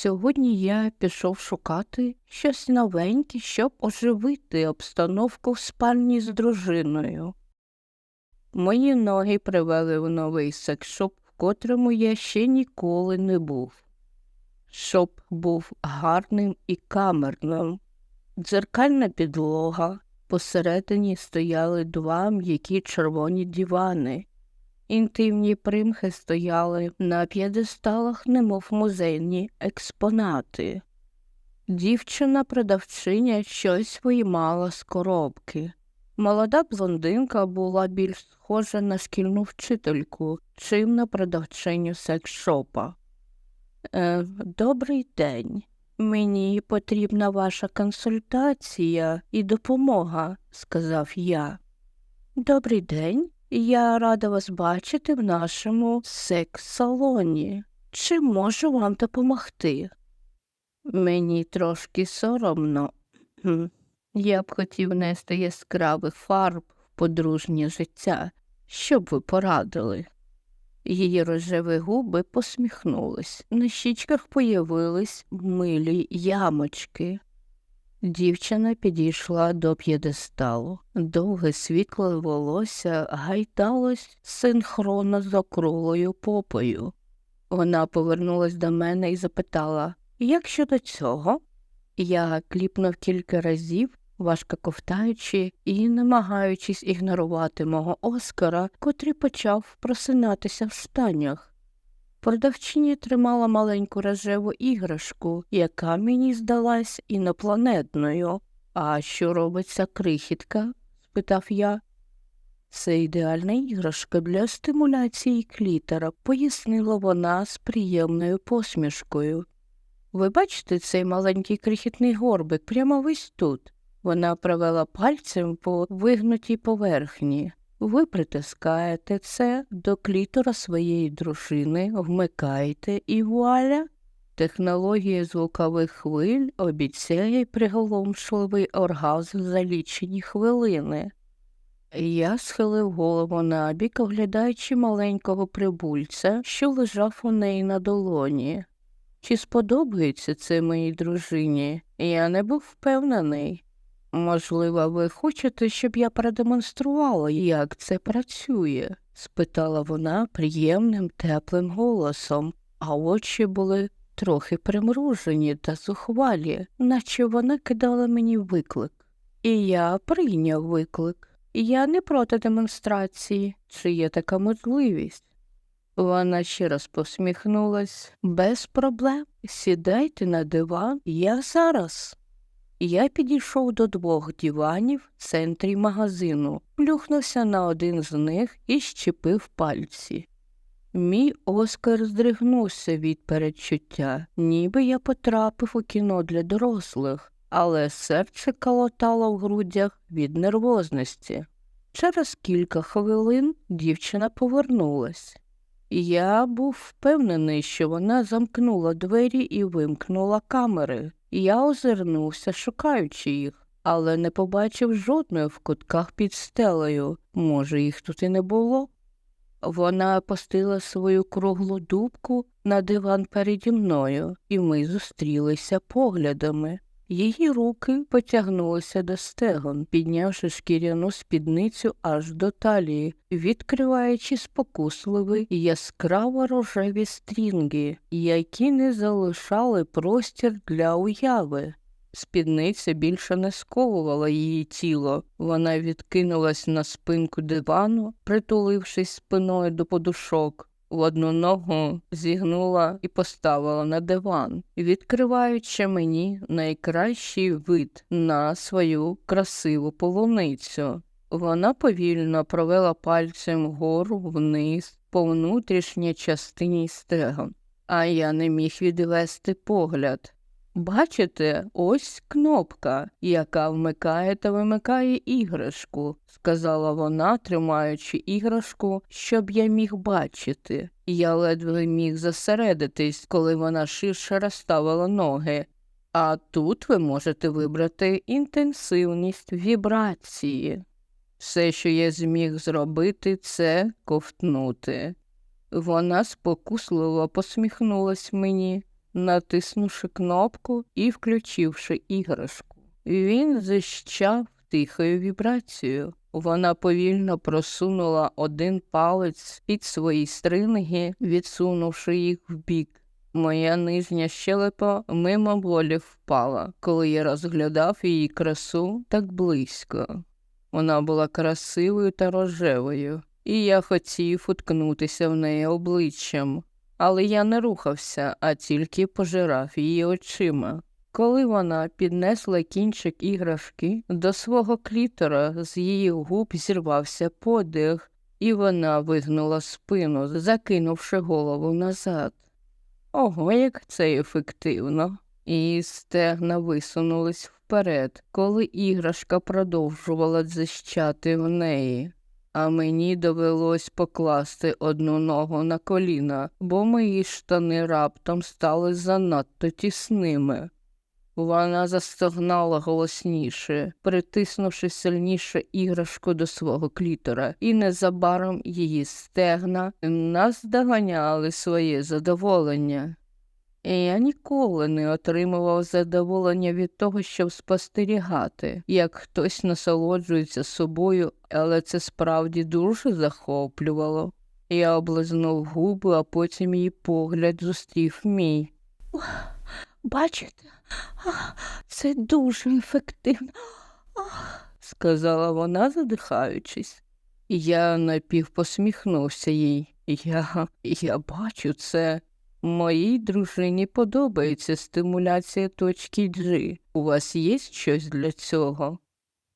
Сьогодні я пішов шукати щось новеньке, щоб оживити обстановку в спальні з дружиною. Мої ноги привели в новий секшоп, в котрому я ще ніколи не був. Шоп був гарним і камерним. Дзеркальна підлога, посередині стояли два м'які червоні дивани. Інтимні примхи стояли на п'єдесталах, немов музейні експонати. Дівчина продавчиня щось виймала з коробки. Молода блондинка була більш схожа на шкільну вчительку, чим на продавчиню секс-шопа. Е, добрий день. Мені потрібна ваша консультація і допомога, сказав я. Добрий день. Я рада вас бачити в нашому секс-салоні. Чи можу вам допомогти? Мені трошки соромно. Я б хотів нести яскравих фарб в подружнє життя. Що б ви порадили? Її рожеві губи посміхнулись, на щічках появились милі ямочки. Дівчина підійшла до п'єдесталу. Довге світле волосся гайталось синхронно з округлою попою. Вона повернулась до мене і запитала, як щодо цього? Я кліпнув кілька разів, важко ковтаючи і намагаючись ігнорувати мого Оскара, котрий почав просинатися в штанях. Продавчиня тримала маленьку рожеву іграшку, яка мені здалась інопланетною. А що робиться крихітка? спитав я. Це ідеальна іграшка для стимуляції клітера, пояснила вона з приємною посмішкою. Ви бачите цей маленький крихітний горбик прямо весь тут. Вона провела пальцем по вигнутій поверхні. Ви притискаєте це до клітора своєї дружини, вмикаєте і вуаля. Технологія звукових хвиль обіцяє приголомшливий оргазм за лічені хвилини. Я схилив голову набік, оглядаючи маленького прибульця, що лежав у неї на долоні. Чи сподобається це моїй дружині? Я не був впевнений. Можливо, ви хочете, щоб я продемонструвала, як це працює? спитала вона приємним теплим голосом, а очі були трохи примружені та зухвалі, наче вона кидала мені виклик. І я прийняв виклик. Я не проти демонстрації, чи є така можливість. Вона ще раз посміхнулась без проблем. Сідайте на диван, я зараз. Я підійшов до двох диванів в центрі магазину, плюхнувся на один з них і щепив пальці. Мій Оскар здригнувся від передчуття, ніби я потрапив у кіно для дорослих, але серце калотало в грудях від нервозності. Через кілька хвилин дівчина повернулась. Я був впевнений, що вона замкнула двері і вимкнула камери. Я озирнувся, шукаючи їх, але не побачив жодної в кутках під стелею. Може, їх тут і не було. Вона опустила свою круглу дубку на диван переді мною, і ми зустрілися поглядами. Її руки потягнулися до стегон, піднявши шкіряну спідницю аж до талії, відкриваючи спокусливі яскраво рожеві стрінги, які не залишали простір для уяви. Спідниця більше не сковувала її тіло. Вона відкинулась на спинку дивану, притулившись спиною до подушок одну ногу зігнула і поставила на диван, відкриваючи мені найкращий вид на свою красиву полуницю. Вона повільно провела пальцем вгору вниз по внутрішній частині стегон, а я не міг відвести погляд. Бачите, ось кнопка, яка вмикає та вимикає іграшку, сказала вона, тримаючи іграшку, щоб я міг бачити. Я ледве міг зосередитись, коли вона ширше розставила ноги. А тут ви можете вибрати інтенсивність вібрації. Все, що я зміг зробити, це ковтнути. Вона спокусливо посміхнулась мені. Натиснувши кнопку і включивши іграшку. Він зищав тихою вібрацією. Вона повільно просунула один палець під свої стринги, відсунувши їх вбік. Моя нижня щелепа мимо волі впала, коли я розглядав її красу так близько. Вона була красивою та рожевою, і я хотів уткнутися в неї обличчям, але я не рухався, а тільки пожирав її очима. Коли вона піднесла кінчик іграшки до свого клітора, з її губ зірвався подих, і вона вигнула спину, закинувши голову назад. Ого, як це ефективно. Її стегна висунулись вперед, коли іграшка продовжувала дзищати в неї. А мені довелось покласти одну ногу на коліна, бо мої штани раптом стали занадто тісними. Вона застогнала голосніше, притиснувши сильніше іграшку до свого клітора, і незабаром її стегна наздоганяли своє задоволення. І я ніколи не отримував задоволення від того, щоб спостерігати, як хтось насолоджується собою, але це справді дуже захоплювало. Я облизнув губи, а потім її погляд зустрів мій. Бачите, це дуже ефективно, сказала вона, задихаючись. Я напівпосміхнувся їй. Я, я бачу це. Моїй дружині подобається стимуляція точки G. У вас є щось для цього?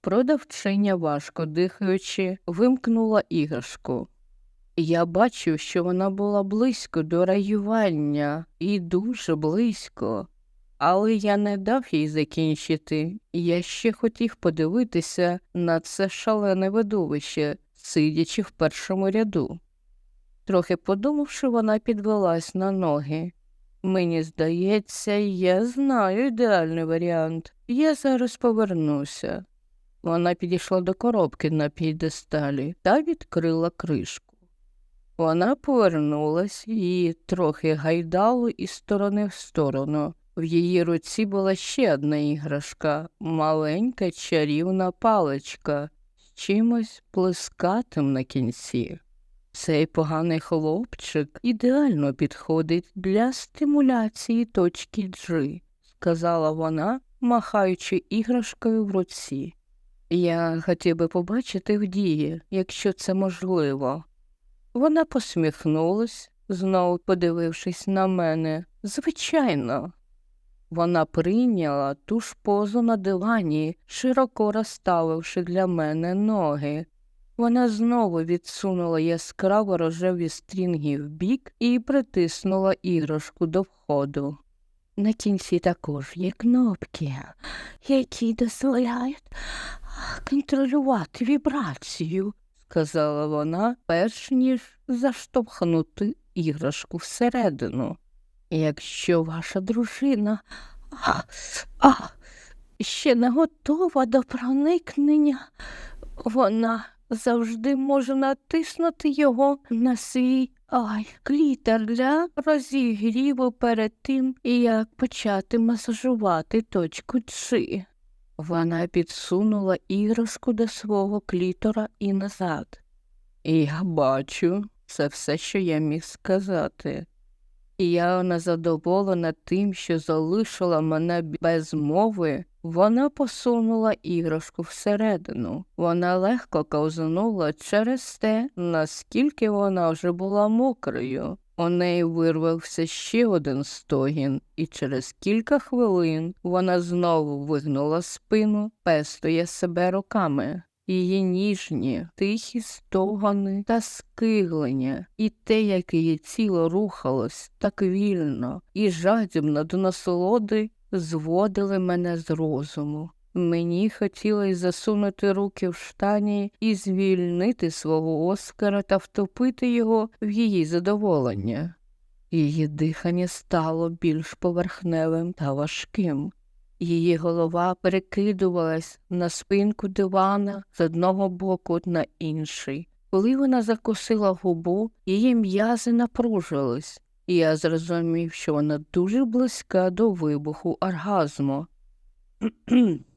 Продавчиня, важко дихаючи, вимкнула іграшку. Я бачив, що вона була близько до раювання і дуже близько, але я не дав їй закінчити. Я ще хотів подивитися на це шалене видовище, сидячи в першому ряду. Трохи подумавши, вона підвелась на ноги. Мені здається, я знаю ідеальний варіант. Я зараз повернуся. Вона підійшла до коробки на п'єдесталі та відкрила кришку. Вона повернулась і трохи гайдало із сторони в сторону. В її руці була ще одна іграшка маленька чарівна паличка з чимось плескатим на кінці. Цей поганий хлопчик ідеально підходить для стимуляції точки G, сказала вона, махаючи іграшкою в руці. Я хотів би побачити в дії, якщо це можливо. Вона посміхнулась, знову подивившись на мене. Звичайно. Вона прийняла ту ж позу на дивані, широко розставивши для мене ноги. Вона знову відсунула яскраво рожеві стрінги вбік і притиснула іграшку до входу. На кінці також є кнопки, які дозволяють контролювати вібрацію, сказала вона, перш ніж заштовхнути іграшку всередину. Якщо ваша дружина а, а, ще не готова до проникнення, вона завжди може натиснути його на свій ай, клітер для розігріву перед тим, як почати масажувати точку G. Вона підсунула іграшку до свого клітора і назад. Я бачу, це все, що я міг сказати. І я незадоволена тим, що залишила мене без мови, вона посунула іграшку всередину. Вона легко ковзнула через те, наскільки вона вже була мокрою. У неї вирвався ще один стогін, і через кілька хвилин вона знову вигнула спину, пестує себе руками. Її ніжні, тихі стогони та скиглення, і те, як її тіло рухалось так вільно і жадібно до насолоди, зводили мене з розуму. Мені хотілося засунути руки в штані і звільнити свого Оскара та втопити його в її задоволення. Її дихання стало більш поверхневим та важким. Її голова перекидувалась на спинку дивана з одного боку на інший. Коли вона закусила губу, її м'язи напружились, і я зрозумів, що вона дуже близька до вибуху оргазму.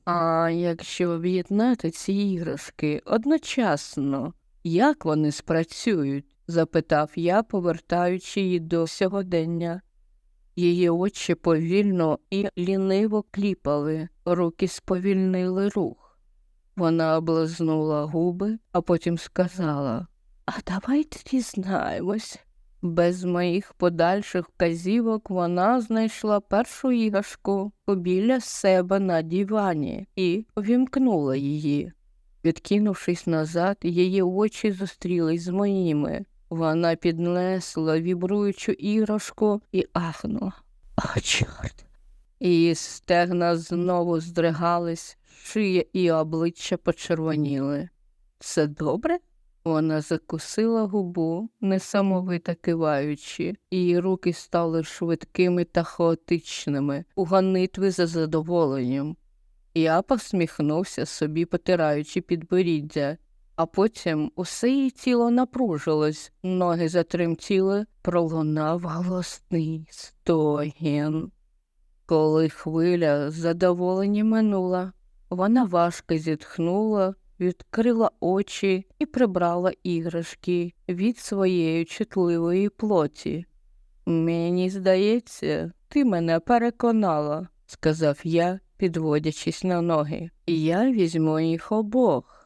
а якщо об'єднати ці іграшки одночасно, як вони спрацюють? запитав я, повертаючи її до сьогодення. Її очі повільно і ліниво кліпали, руки сповільнили рух. Вона облизнула губи, а потім сказала А давайте дізнаємось. Без моїх подальших вказівок вона знайшла першу іграшку біля себе на дивані і увімкнула її. Відкинувшись назад, її очі зустрілись з моїми. Вона піднесла вібруючу іграшку і ахнула. А, чорт. Її стегна знову здригались, шия і обличчя почервоніли. Все добре? Вона закусила губу, несамовито киваючи, її руки стали швидкими та хаотичними у гонитві за задоволенням. Я посміхнувся собі, потираючи підборіддя, а потім усе її тіло напружилось, ноги затремтіли, пролунав голосний стогін. Коли хвиля задоволення минула, вона важко зітхнула, відкрила очі і прибрала іграшки від своєї чутливої плоті. Мені здається, ти мене переконала, сказав я, підводячись на ноги. Я візьму їх обох.